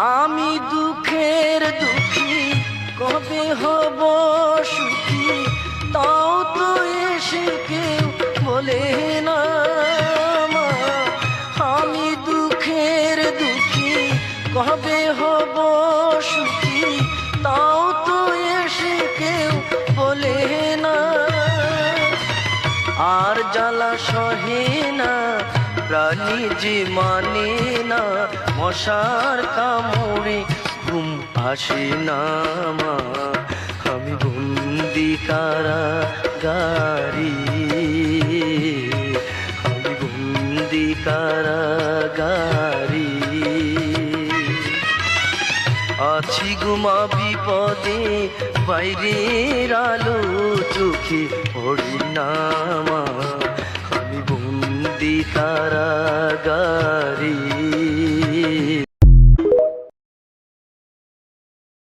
আমি দুঃখের দুঃখী, কবে হব সুখী? তাও তো এসে কেউ বলে না। আমি দুঃখের দুঃখী, কবে হব সুখী? তাও তো এসে কেউ বলে না। আর জ্বালা সহে না প্রাণী যে মানে না, মশার কামড়ে ঘুম আসে না মা। আমি বন্দি কারা গারি আমি বন্দি কারা গারি আছি গুমা বিপদে, বাইরের আলো চোখে পড়ি নামা আমি বন্দি কারাগারি